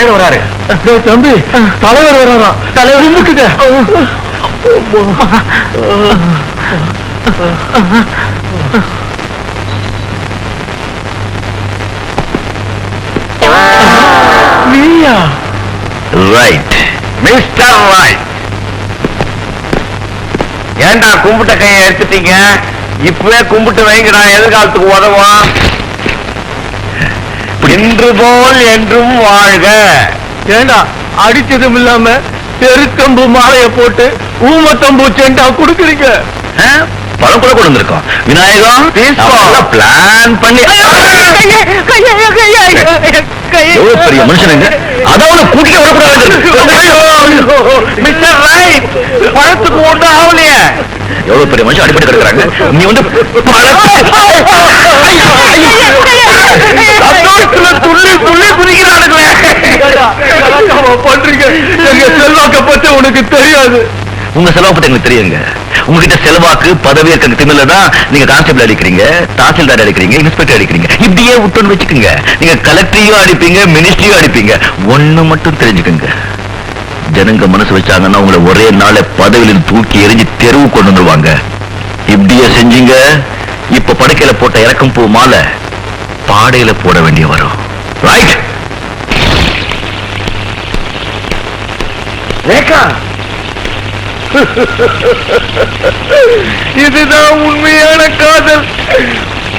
தலைவர் வராரு. தம்பி தலைவர் வராரா? தலைவர் நீயா? ரைட் மிஸ்டர் ரைட் ஏன்டா கும்பிட்ட கையை எடுத்துட்டீங்க? இப்பவே கும்பிட்டு வைங்கடா எதிர்காலத்துக்கு உதவும் இன்று போல் என்றும் வாழ்க. ஏண்டா அடிச்சதும் இல்லாம தெருக்கம்பு மாலைய போட்டு ஊமத்தம்பூ செண்டா குடுக்குறீங்க? பழம் கூட கொண்டு வந்திருக்கோம். விநாயகம் பிளான் பண்ணி பெரிய மனுஷனுங்க? அதோட கூட்டிட்டு வரக்கூடாது. பழத்துக்கு ஆகலையே எவ்வளவு பெரிய மனுஷன் அடிப்படை கிடக்குறாங்க? நீ வந்து துள்ளி துள்ளி குதிக்கிறானுங்களே. பண்றீங்க. எங்க செல்வாக்க பத்தி உனக்கு தெரியாது. உங்க செலவு பத்தி எனக்கு தெரியுங்க. உங்ககிட்ட செலவாக்கு பதவி இருக்க. திமில்ல தான் நீங்க கான்ஸ்டபிள் அடிக்கிறீங்க தாசில்தார் அடிக்கிறீங்க இன்ஸ்பெக்டர் அடிக்கிறீங்க. இப்படியே விட்டுன்னு வச்சுக்கோங்க. நீங்க கலெக்டரையும் அடிப்பீங்க மினிஸ்ட்ரியும் அடிப்பீங்க. ஒண்ணு மட்டும் தெரிஞ்சுக்கோங்க. ஜனங்க மனசு வச்சாங்கன்னா உங்களை ஒரே நாள பதவியில் தூக்கி எரிஞ்சு தெருவு கொண்டு வந்துருவாங்க. இப்படியே செஞ்சீங்க இப்ப படுக்கையில போட்ட இறக்கம் பூ மாலை பாடையில போட வேண்டிய வரும். ரைட் ரேகா! இதுதான் உண்மையான காதல்.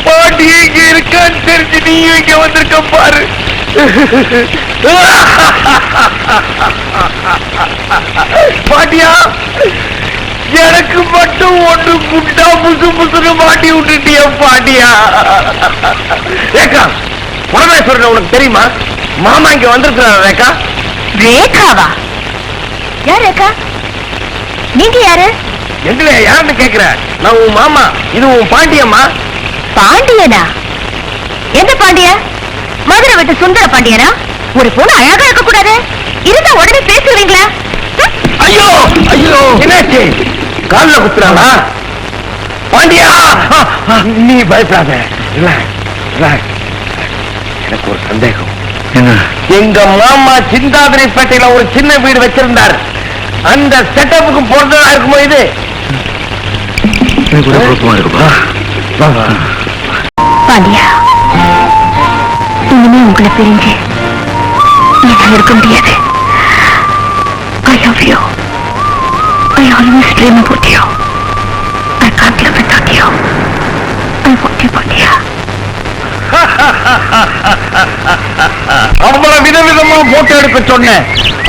பாட்டி இங்க இருக்கான்னு தெரிஞ்சு நீ இங்க வந்திருக்க பாரு. பாட்டியா எனக்கு மட்டும் ஒண்ணு குண்டா புசு புசுன்னு மாட்டி விட்டுட்டிய பாட்டியா. ரேகா பரமேஸ்வரன் உனக்கு தெரியுமா? மாமா இங்க வந்திருக்கிறார் ரேகா. ரேகாவா? யார் ரேகா? நீங்க யாரு? எங்களை யாருன்னு கேக்குற? நான் உன் மாமா இது உன் பாண்டியம்மா. பாண்டியனா? எந்த பாண்டிய? மதுரை விட்டு சுந்தர பாண்டியனா? ஒரு பொண்ணு அழகா இருக்க கூடாது இருந்தா உடனே பேசுவீங்களா? ஐயோ ஐயோ என்னாச்சு? கால்ல குத்துறாளா பாண்டியா! நீ பயப்படாத. Relax, relax. எனக்கு ஒரு சந்தேகம். எங்க மாமா சிந்தாதிரிப்பேட்டையில ஒரு சின்ன வீடு வச்சிருந்தார். அந்த செட்டப்புக்கு பொருந்ததா இருக்குமோ இது? பாண்டியா இனிமே உங்களை பிரிஞ்சு என்னால இருக்க முடியாது. I love you I always dream about you I can't live without you I want you Pandya அவங்கள விதவிதமா போட்டோ எடுக்க சொன்னேன்.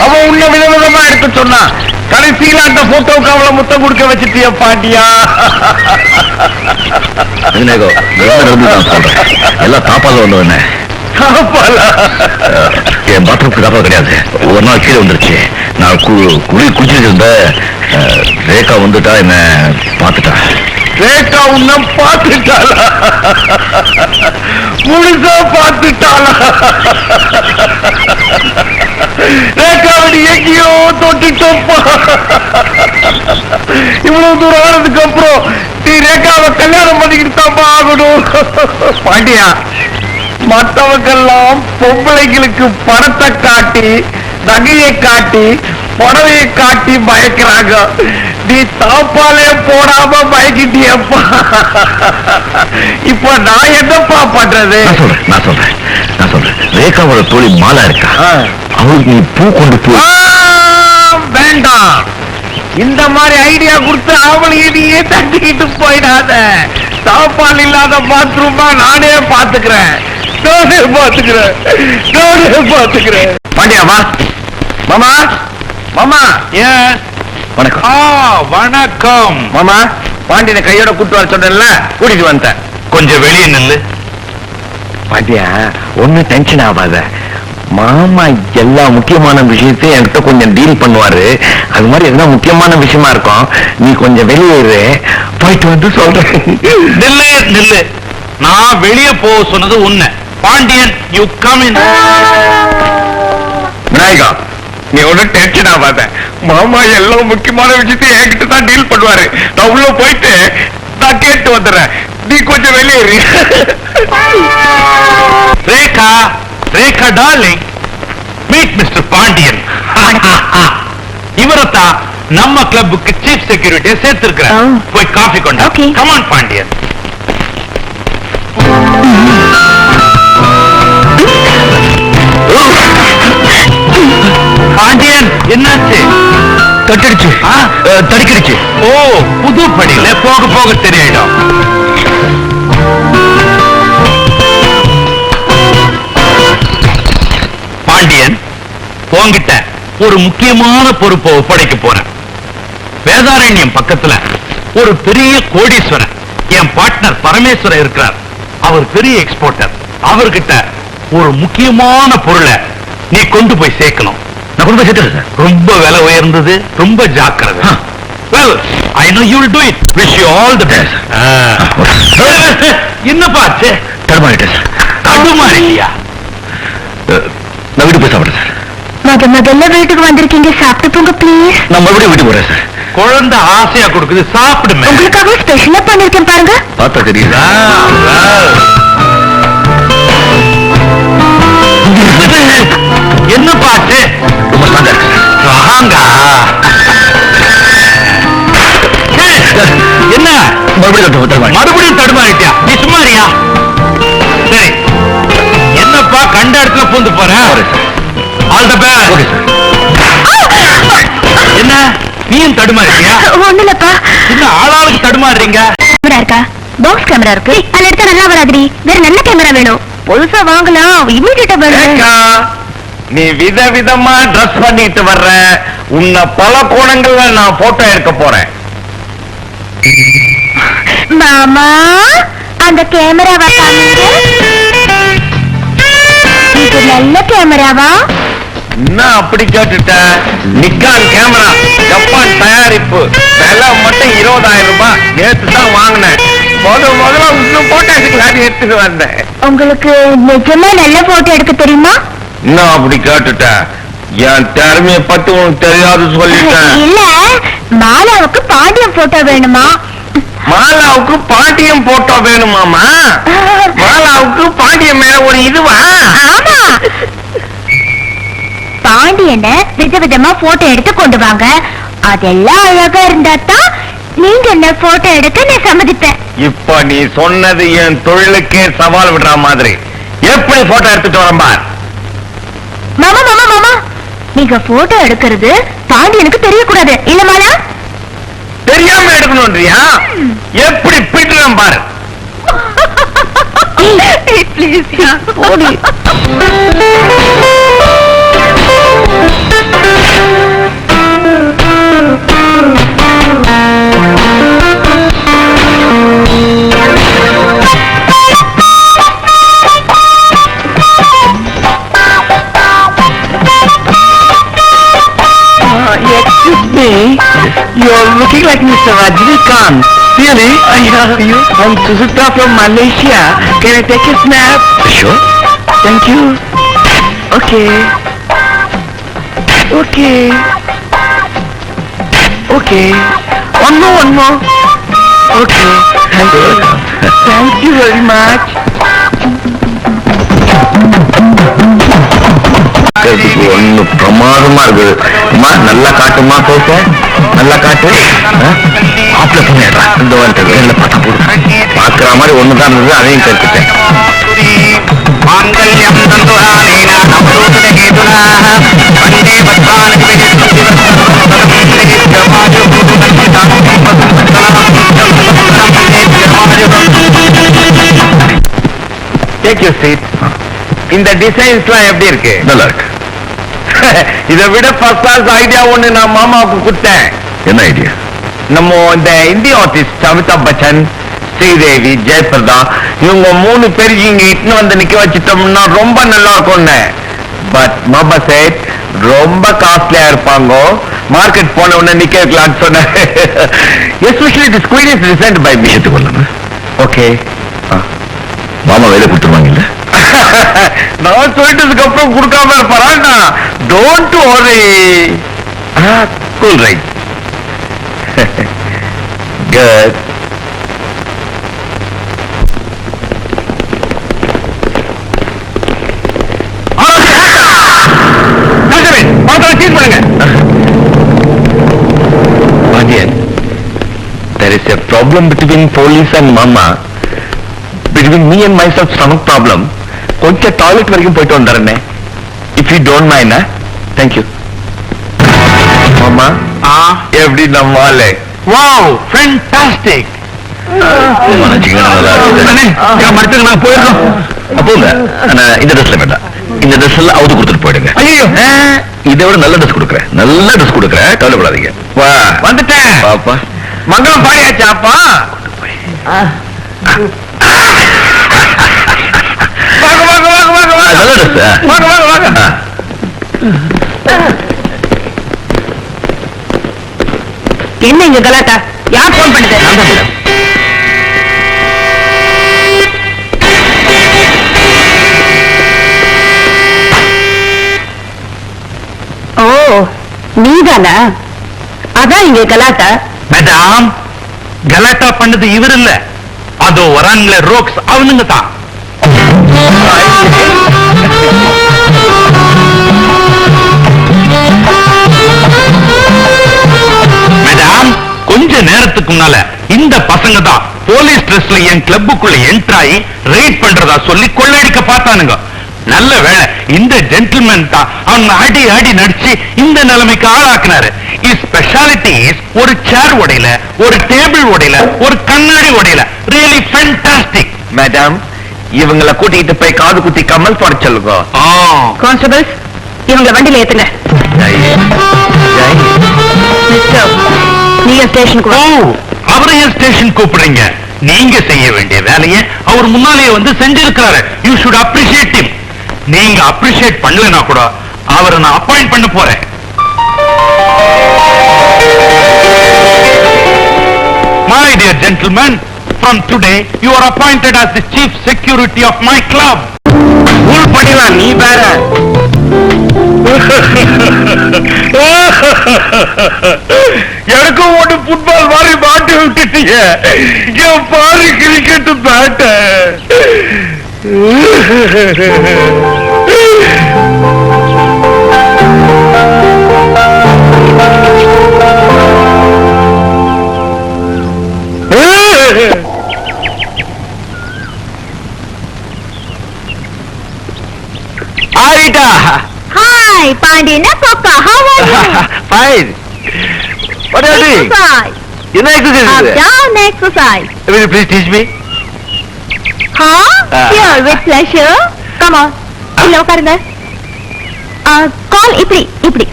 அவன் உன்ன விதவிதமா எடுக்க சொன்னான் கடைசியில அந்த போட்டோவுக்கு அவளை முத்தம் கொடுக்க வச்சுட்டிய பாட்டியா? எல்லாம் தாப்பால வந்தவன. என் பாத்ரூம்க்கு தாப்பா கிடையாது. ஒரு நாள் கீழே வந்துருச்சு நான் கு- குளி குளிச்சுட்டு ரேகா வந்துட்டா என்ன பார்த்துட்டா. ரேகா உன்ன பார்த்துட்டாளா? முழுசா பார்த்துட்டாளா? ரேகாவடி எங்கேயோ தொட்டுட்டோப்பா? இவ்வளவு தூரம் ஆனதுக்கு அப்புறம் நீ ரேகாவை கல்யாணம் பண்ணிக்கிட்டு தான்ப்பா ஆகணும். பாண்டியா மற்றவங்கெல்லாம் பொம்பளைங்களுக்கு பணத்தை காட்டி நகையை காட்டி புடவையை காட்டி பயக்கிறாங்க. நீ தாப்பாலே போடாம பயக்கிட்டியப்பா. இப்ப நான் என்னப்பா பண்றது? நான் சொல்றேன் நான் சொல்றேன் ரேகாவோட தோழி மாலா இருக்கா? அவளுக்கு நீ பூ கொண்டு போ. வேண்டாம். இந்த மாதிரி ஐடியா கொடுத்து அவளுக்கு நீயே தட்டிக்கிட்டு போயிடாத. சாப்பாடு இல்லாத பாத்ரூமா நானே பாத்துக்கிறேன் நானே பாத்துக்கிறேன். நானே பாத்துக்கிறேன். பாண்டியா வா. மாமா மாமா. ஏன்? வணக்கம். வணக்கம். மாமா பாண்டியனை கையோட கூட்டு வர சொன்னேன்ல கூட்டிட்டு வந்துட்டேன். கொஞ்சம் வெளியே நில்லு. பாண்டியா ஒன்னும் டென்ஷன் ஆகாத. மாமா எல்லா முக்கியமான விஷயத்தையும் என்கிட்ட கொஞ்சம் டீல் பண்ணுவாரு. அது மாதிரி எதுனா முக்கியமான விஷயமா இருக்கும். நீ கொஞ்சம் வெளியே இரு. போயிட்டு வந்து சொல்றேன். நில்லு நில்லு. நான் வெளியே போக சொன்னது உன்னை. Pandiyan you come in Vinayaka நீ ஒன்னும் டென்ஷன் ஆகாத. மாமா எல்லா முக்கியமான விஷயத்தையும் என்கிட்ட தான் டீல் பண்ணுவாரு. நான் உள்ள போயிட்டு நான் கேட்டு வந்துடுறேன். நீ கொஞ்சம் வெளியே இரு Rekha Rekha darling meet mister Pandiyan. இவரைத்தான் நம்ம கிளப்புக்கு சீஃப் செக்யூரிட்டியை சேர்த்திருக்கிறேன். போய் காஃபி கொண்டா. கமான் பாண்டியன். பாண்டியன் என்னாச்சு? தட்டிடுச்சு. தடுக்கிடுச்சு. ஓ புது படியில போக போக தெரியிடும் பாண்டியன் உன்கிட்ட ஒரு முக்கியமான பொறுப்பை ஒப்படைக்க போறேன். வேதாரண்யம் பக்கத்துல ஒரு பெரிய கோடீஸ்வரன். என் பார்ட்னர் பரமேஸ்வரன் இருக்கிறார். அவர் பெரிய எக்ஸ்போர்ட்டர் அவர்கிட்ட ஒரு முக்கியமான பொருளை நீ கொண்டு போய் சேர்க்கணும். நான் கொண்டு போய் சேர்த்துறேன் சார். ரொம்ப விலை உயர்ந்தது ரொம்ப ஜாக்கிரதை. Well I know you will do it wish you all the best என்னப்பா ஆச்சு? தடுமாறிட்டேன் சார். தடுமாறியா நான் வீட்டுக்கு போய் சாப்பிட்றேன் சார். முத முதல்ல வீட்டுக்கு வந்திருக்கீங்க. சாப்பிட்டு போங்க ப்ளீஸ் நான் மறுபடியும் வீட்டுக்கு போறேன் சார். குழந்தை ஆசையா கொடுக்குது சாப்பிடுமே. உங்களுக்காக ஸ்பெஷலா பண்ணிருக்கேன் பாருங்க. பார்த்தா தெரியுதா? என்னப்பா ஆச்சு? இருக்கு ராங்கா என்ன மறுபடியும் தடுமாறி மறுபடியும் தடுமாறிட்டியா? நீ சும்மாரியா சரி. என்னப்பா கண்ட இடத்துல பூந்து போற? Sorry sir all the best என்ன? நீயும் தடுமாறிட்டியா? ஒண்ணு இல்லப்பா என்ன ஆளாளுக்கு தடுமாறுறீங்க? கேமரா இருக்கா? பாக்ஸ் கேமரா இருக்கு. அதுல எடுத்தா நல்லா வராதுடி. வேற நல்ல கேமரா வேணும். புதுசா வாங்கலாம். இமீடியட்டா வேணும் நீ விதவிதமா ட்ரெஸ் பண்ணிட்டு வர்ற. உன்னை பல கோணங்கள்ல நான் போட்டோ எடுக்க போறேன். மாமா அந்த கேமராவா காமிங்க இது நல்ல கேமராவா என்ன அப்படி கேட்டுட்ட? நிக்கான் கேமரா ஜப்பான் தயாரிப்பு. விலை மட்டும் இருபதாயிரம் ரூபாய். நேத்து தான் வாங்கினேன். முத முதல்ல இன்னும் போட்டோ எடுக்கலான்னு எடுத்துட்டு வந்தேன் உங்களுக்கு நிஜமா நல்ல போட்டோ எடுக்க தெரியுமா? என்ன அப்படி கேட்டுட்ட என் திறமைய பத்தி உனக்கு தெரியாது சொல்லிட்டேன். இல்ல மாலாவுக்கு பாண்டியன் போட்டோ வேணுமா? மாலாவுக்கு பாண்டியம் போட்டோ வேணுமாமா மாலாவுக்கு பாண்டியம் மேல ஒரு இதுவா? ஆமா. பாண்டியன விதவிதமா போட்டோ எடுத்து கொண்டு வாங்க. அதெல்லாம் அழகா இருந்தா தான் நீங்க என்ன போட்டோ எடுக்க நான் சம்மதிப்பேன். இப்ப நீ சொன்னது என் தொழிலுக்கே சவால் விடுற மாதிரி. எப்படி போட்டோ எடுத்துட்டு வரேன் பார்? மாமா மாமா மாமா. நீங்க போட்டோ எடுக்கிறது பாண்டியனுக்கு தெரியக்கூடாது. இல்ல மாலா? தெரியாம எடுக்கணும்ன்றியா? எப்படி பிட்டுறேன் பாரு. Please excuse you're looking like Mr. Rajinikanth really? Are you. I'm Susita from Malaysia. Can I take a snap? Sure. thank you. Okay. Okay. Okay. One more one more. Okay. Thank you. Thank you very much இதுக்கு ஒண்ணு பிரமாதமா இருக்குது. அம்மா நல்லா காட்டுமா பேச. நல்லா காட்டு. ஆப்ல பண்ணிடுறா இந்த வார்த்தை வேலை பார்த்தா போதும். பாக்குற மாதிரி ஒண்ணுதான் இருந்தது அதையும் கற்றுட்டேன் டேக் யூ சீட் இந்த டிசைன்ஸ்லாம் எப்படி இருக்கு? நல்லா இருக்கு. இதை விட ஃபர்ஸ்ட் கிளாஸ் ஐடியா ஒண்ணு நான் மாமாவுக்கு கொடுத்தேன். என்ன ஐடியா நம்ம இந்த இந்திய ஆர்டிஸ்ட் அமிதாப் பச்சன் ஸ்ரீதேவி ஜெயபிரதா இவங்க மூணு பேர் இங்க இட்டுன்னு வந்து நிக்க வச்சிட்டோம்னா ரொம்ப நல்லா இருக்கும்னு. பட் மாமா சேட் ரொம்ப காஸ்ட்லியா இருப்பாங்க. மார்க்கெட் போன உடனே நிக்க வைக்கலாம்னு சொன்னேன் especially this queen is designed by me ஏற்றுக்கொள்ளாம okay மாமா வேலை கொடுத்துருவாங்கல்ல நான் சொல்லிட்டதுக்கு அப்புறம் கொடுக்காம இருப்பாரா don't worry cool right good There is a problem between police and mama. Between me and myself, stomach problem. கொஞ்சம் டாய்லெட் வரைக்கும் போயிட்டு வந்துடுறேனே if you don't mind thank you மாமா ஆ. எப்படி நம்மாலே வாவ் ஃபேண்டாஸ்டிக் நான் போயிருக்கோம் அப்போங்க இந்த ட்ரெஸ்ல வேண்டாம். இந்த ட்ரெஸ் எல்லாம் அவுத்து கொடுத்துட்டு போயிடுங்க. ஐயோ இதை விட நல்ல ட்ரெஸ் கொடுக்குறேன். நல்ல ட்ரெஸ் கொடுக்குறேன். கவலைப்படாதீங்க. வா. வந்துட்டேன். பாப்பா மங்களம் பாடியாச்சா வாங்க வாங்க. வாங்க என்ன இங்க கலாட்டா? யார் போன் பண்ணுது? ஓ நீதானா? அதான் இங்க கலாட்டா. மேடம் கலாட்டா பண்ணது இவர் இல்ல. அதோ வராங்களே ரோக்ஸ் அவனுங்க தான். நேரத்துக்கு முன்னால இந்த பசங்க தான் போலீஸ் ட்ரெஸ்ல என் கிளப்புக்குள்ள என்ட்ராயி ரைட் பண்றதா சொல்லி கொள்ளையடிக்க பார்த்தானுங்க. நல்ல வேளை இந்த ஜென்டில்மேன் தான் அவன் அடி அடி நடிச்சு இந்த நிலைமைக்கு ஆளாக்குனாரு. இஸ் ஸ்பெஷாலிட்டி ஒரு சேர் உடையில ஒரு டேபிள் உடையில ஒரு கண்ணாடி உடையில. ரியலி ஃபேண்டாஸ்டிக் மேடம் இவங்களை கூட்டிட்டு போய் காது குத்தி கமல் பாட சொல்லுங்க. கான்ஸ்டபிள்ஸ் இவங்களை வண்டியில ஏத்துங்க. நீங்க ஸ்டேஷனுக்கு ஓ வா அவரையும் ஸ்டேஷன் கூப்பிடுறீங்க? நீங்க செய்ய வேண்டிய வேலையை அவர் முன்னாலேயே வந்து செஞ்சிருக்கிறாரு. You should appreciate him. நீங்க அப்ரிஷியேட் பண்ணலனா கூட அவரை நான் அப்பாயிண்ட் பண்ண போறேன். My dear gentlemen, from today you are appointed as the chief security of my club. பண்ணிடலாம் நீ வேற. எனக்கும் ஒன்று ஃபுட்பால் மாதிரி மாட்டி விட்டுட்டீங்க என் பாரு cricket Petta fine What are you doing? Exercise. என்ன எக்ஸசைஸ் Up இது down exercise. Will you please teach me? Huh? Ah. Here with pleasure. Come on. இல்ல உட்காருங்க கால் இப்படி இப்படி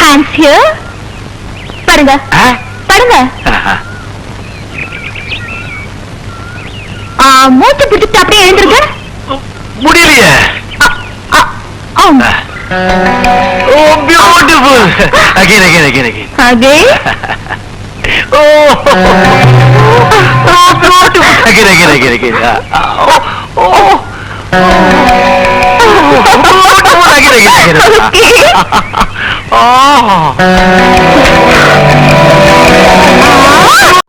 ஹேண்ட்ஸ் ஹியர்? படுங்க ஆ, மூச்சு பிடிச்சிட்டு அப்படியே எழுந்திருங்க முடியலையே ഓ beautiful again again again again Again? Oh beautiful again again again again oh beautiful again again again Okay. Oh ah.